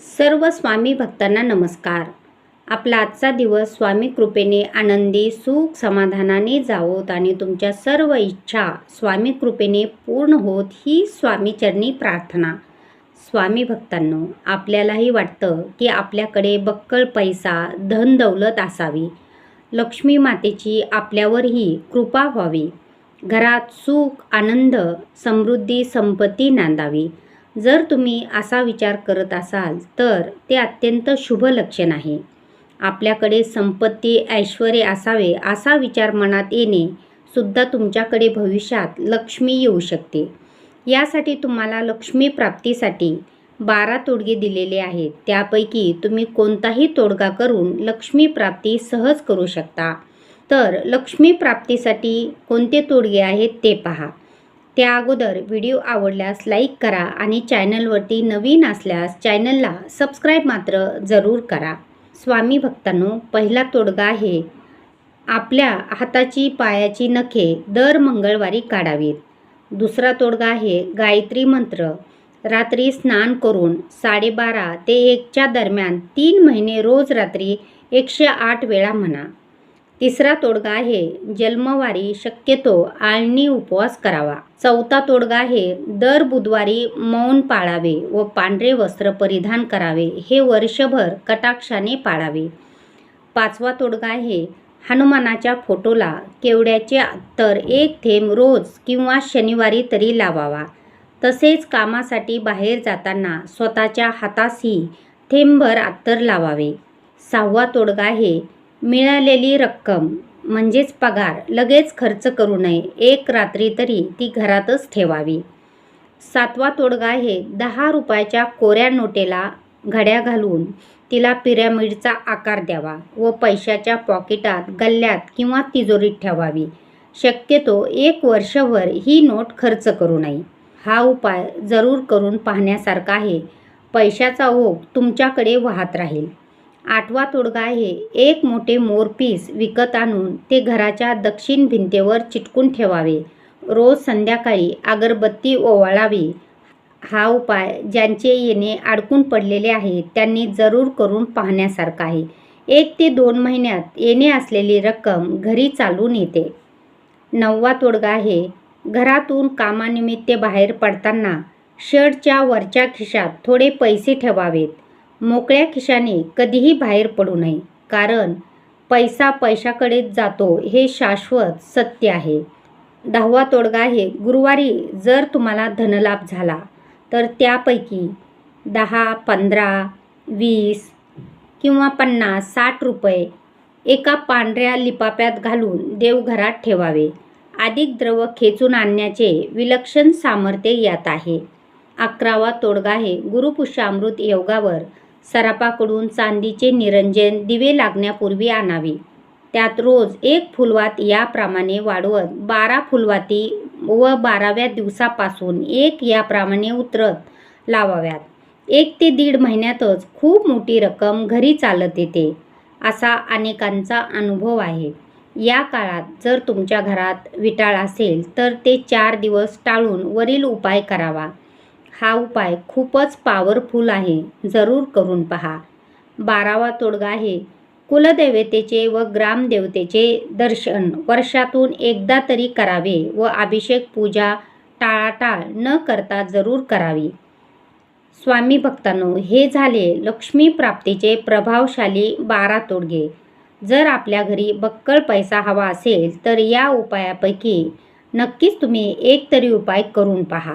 सर्व स्वामी भक्तांना नमस्कार. आपला आजचा दिवस स्वामी कृपेने आनंदी सुख समाधानाने जावोत आणि तुमच्या सर्व इच्छा स्वामी कृपेने पूर्ण होत ही स्वामीचरणी प्रार्थना. स्वामी भक्तांनो आपल्यालाही वाटतं की आपल्याकडे बक्कळ पैसा धन दौलत असावी. लक्ष्मी मातेची आपल्यावरही कृपा व्हावी. घरात सुख आनंद समृद्धी संपत्ती नांदावी. जर तुम्ही असा विचार करत असाल तर ते अत्यंत शुभ लक्षण आहे. आपल्याकडे संपत्ती ऐश्वर असावे असा विचार मनात येणे सुद्धा तुमच्याकडे भविष्यात लक्ष्मी येऊ शकते. यासाठी तुम्हाला लक्ष्मी प्राप्तीसाठी बारा तोडगे दिलेले आहेत. त्यापैकी तुम्ही कोणताही तोडगा करून लक्ष्मी प्राप्ती सहज करू शकता. तर लक्ष्मी प्राप्तीसाठी कोणते तोडगे आहेत ते पहा. त्या अगोदर व्हिडिओ आवडल्यास लाईक करा आणि चॅनलवरती नवीन असल्यास चॅनलला सबस्क्राईब मात्र जरूर करा. स्वामी भक्तांनो पहिला तोडगा आहे. आपल्या हाताची पायाची नखे दर मंगळवारी काढावीत. दुसरा तोडगा आहे गायत्री मंत्र. रात्री स्नान करून साडेबारा ते एकच्या दरम्यान तीन महिने रोज रात्री एकशे आठ वेळा म्हणा. तिसरा तोडगा आहे जन्मवारी शक्यतो आळणी उपवास करावा. चौथा तोडगा आहे दर बुधवारी मौन पाळावे व पांढरे वस्त्र परिधान करावे. हे वर्षभर कटाक्षाने पाळावे. पाचवा तोडगा आहे हनुमानाच्या फोटोला केवड्याचे अत्तर एक थेंब रोज किंवा शनिवारी तरी लावावा. तसेच कामासाठी बाहेर जाताना स्वतःच्या हातासही थेंबभर अत्तर लावावे. सहावा तोडगा आहे मिळालेली रक्कम म्हणजेच पगार लगेच खर्च करू नये. एक रात्री तरी ती घरातच ठेवावी. सातवा तोडगा आहे. दहा रुपयाच्या कोऱ्या नोटेला घड्या घालून तिला पिरॅमिडचा आकार द्यावा व पैशाच्या पॉकेटात गल्ल्यात किंवा तिजोरीत ठेवावी. शक्यतो एक वर्षभर ही नोट खर्च करू नये. हा उपाय जरूर करून पाहण्यासारखा आहे. पैशाचा ओघ तुमच्याकडे वाहत राहील. आठवा तोडगा आहे. एक मोठे मोरपीस विकत आणून ते घराच्या दक्षिण भिंतीवर चिटकून ठेवावे. रोज संध्याकाळी अगरबत्ती ओवाळावी. हा उपाय ज्यांचे येणे अडकून पडलेले आहे त्यांनी जरूर करून पाहण्यासारखा आहे. एक ते दोन महिन्यात येणे असलेली रक्कम घरी चालून येते. नववा तोडगा आहे. घरातून कामानिमित्त बाहेर पडताना शर्टच्या वरच्या खिशात थोडे पैसे ठेवावेत. मोकळ्या खिशाने कधीही बाहेर पडू नये. कारण पैसा पैशाकडेच जातो हे शाश्वत सत्य आहे. दहावा तोडगा आहे गुरुवारी जर तुम्हाला धनलाभ झाला तर त्यापैकी दहा पंधरा वीस किंवा पन्नास साठ रुपये एका पांढऱ्या लिपाप्यात घालून देवघरात ठेवावे. अधिक द्रव खेचून आणण्याचे विलक्षण सामर्थ्य यात आहे. अकरावा तोडगा आहे गुरुपुष्यामृत योगावर सरापाकडून चांदीचे निरंजन दिवे लागण्यापूर्वी आणावे. त्यात रोज एक फुलवात याप्रमाणे वाढवत बारा फुलवाती व बाराव्या दिवसापासून एक याप्रमाणे उतरत लावाव्यात. एक ते दीड महिन्यातच खूप मोठी रक्कम घरी चालत येते असा अनेकांचा अनुभव आहे. या काळात जर तुमच्या घरात विटाळ असेल तर ते चार दिवस टाळून वरील उपाय करावा. हा उपाय खूपच पॉवरफुल आहे. जरूर करून पहा. बारावा तोडगा आहे. कुलदेवतेचे व ग्रामदेवतेचे दर्शन वर्षातून एकदा तरी करावे व अभिषेक पूजा टाळाटाळ न करता जरूर करावी. स्वामी भक्तांनो हे झाले लक्ष्मी प्राप्तीचे प्रभावशाली बारा तोडगे. जर आपल्या घरी बक्कळ पैसा हवा असेल तर या उपायापैकी नक्कीच तुम्ही एक तरी उपाय करून पहा.